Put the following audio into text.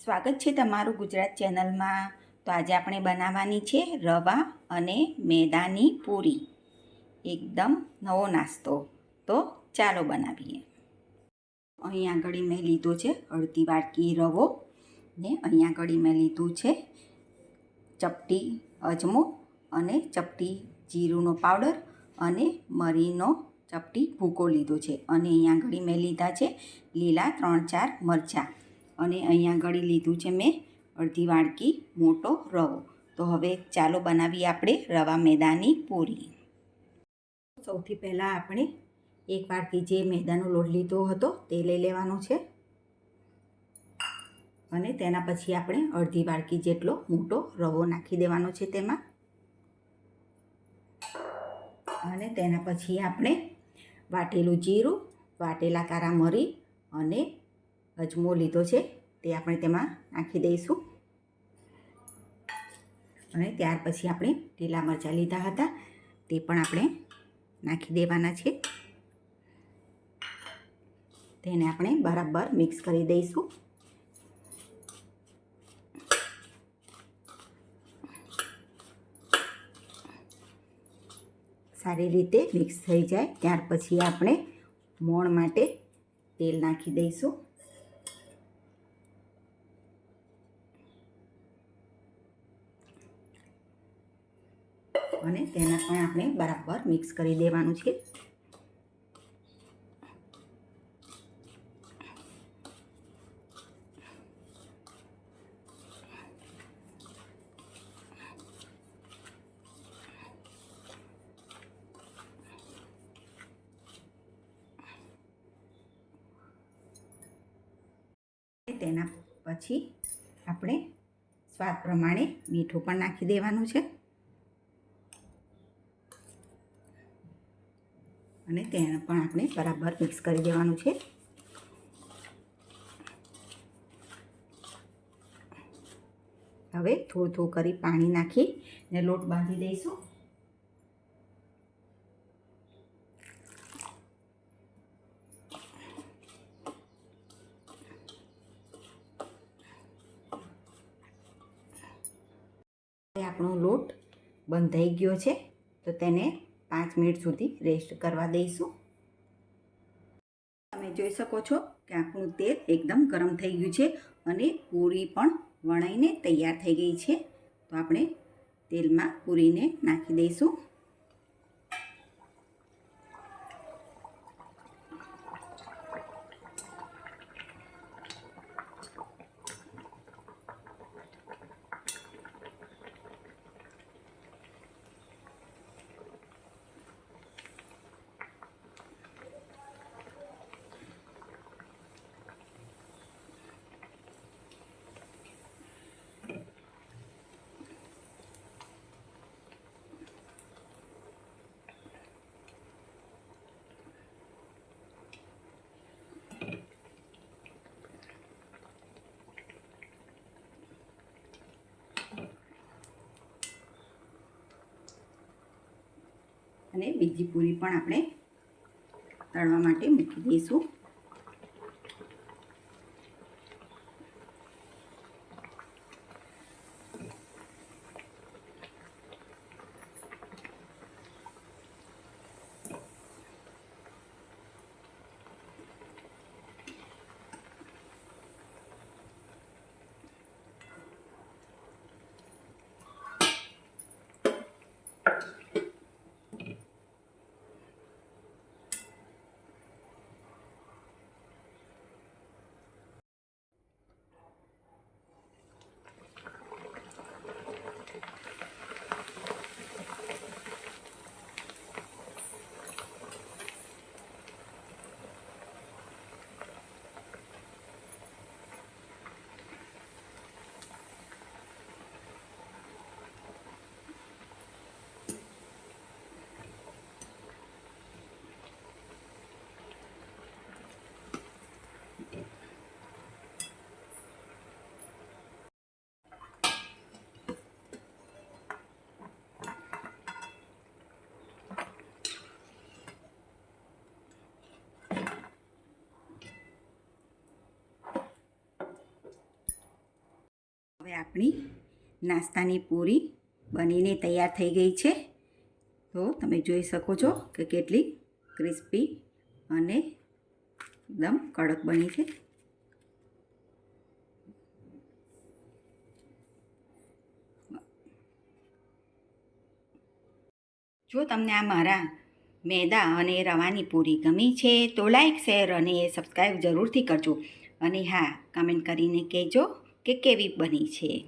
સ્વાગત છે તમારું ગુજરાત ચેનલમાં. તો આજે આપણે બનાવવાની છે રવા અને મેદાની પૂરી. એકદમ નવો નાસ્તો. તો ચાલો બનાવીએ. અહીં આગળ મેં લીધો છે અડધી વાટકી રવો ને અહીં આગળ મેં લીધું છે ચપટી અજમો અને ચપટી જીરુંનો પાવડર અને મરીનો ચપટી ભૂકો લીધો છે. અને અહીંયા આગળ મેં લીધા છે લીલા ત્રણ ચાર મરચાં. અને અહીંયા આગળ લીધું છે મેં અડધી વાડકી મોટો રવો. તો હવે ચાલો બનાવીએ આપણે રવા મેદાની પૂરી. સૌથી પહેલાં આપણે એક વાડકી જે મેદાનો લોટ લીધો હતો તે લઈ લેવાનો છે. અને તેના પછી આપણે અડધી વાડકી જેટલો મોટો રવો નાખી દેવાનો છે તેમાં. અને તેના પછી આપણે વાટેલું જીરું, વાટેલા કારા મરી અને અજમો લીધો છે. તે આપણે તેમાં નાખી દઈશું. અને ત્યાર પછી આપણે લીલા મરચાં લીધા હતા, તે પણ આપણે નાખી દેવાના છે. તેને આપણે બરાબર મિક્સ કરી દઈશું. સારી રીતે મિક્સ થઈ જાય, ત્યાર પછી આપણે મોણ માટે તેલ નાખી દઈશું. અને તેના પણ આપણે બરાબર મિક્સ કરી દેવાનું છે. તેના પછી આપણે સ્વાદ પ્રમાણે મીઠું પણ નાખી દેવાનું છે. અને તેને પણ આપણે બરાબર મિક્સ કરી દેવાનું છે. હવે થોડું થોડું કરી પાણી નાખી ને લોટ બાંધી દઈશું. આપણો લોટ બંધાઈ ગયો છે, તો તેને પાંચ મિનિટ સુધી રેસ્ટ કરવા દઈશું. તમે જોઈ શકો છો કે આપણું તેલ એકદમ ગરમ થઈ ગયું છે અને પૂરી પણ વણાઈને તૈયાર થઈ ગઈ છે. તો આપણે તેલમાં પૂરીને નાખી દઈશું. અને બીજી પૂરી પણ આપણે તળવા માટે મૂકી દઈશું. આપણી નાસ્તાની પૂરી બનીને તૈયાર થઈ ગઈ છે. તો તમે જોઈ શકો છો કે કેટલી ક્રિસ્પી અને એકદમ કડક બની છે. જો તમને આ મારા મેદા અને રવાની પૂરી ગમી છે તો લાઈક, શેર અને સબસ્ક્રાઈબ જરૂરથી કરજો. અને હા, કમેન્ટ કરીને કહેજો કે કેવી બની છે?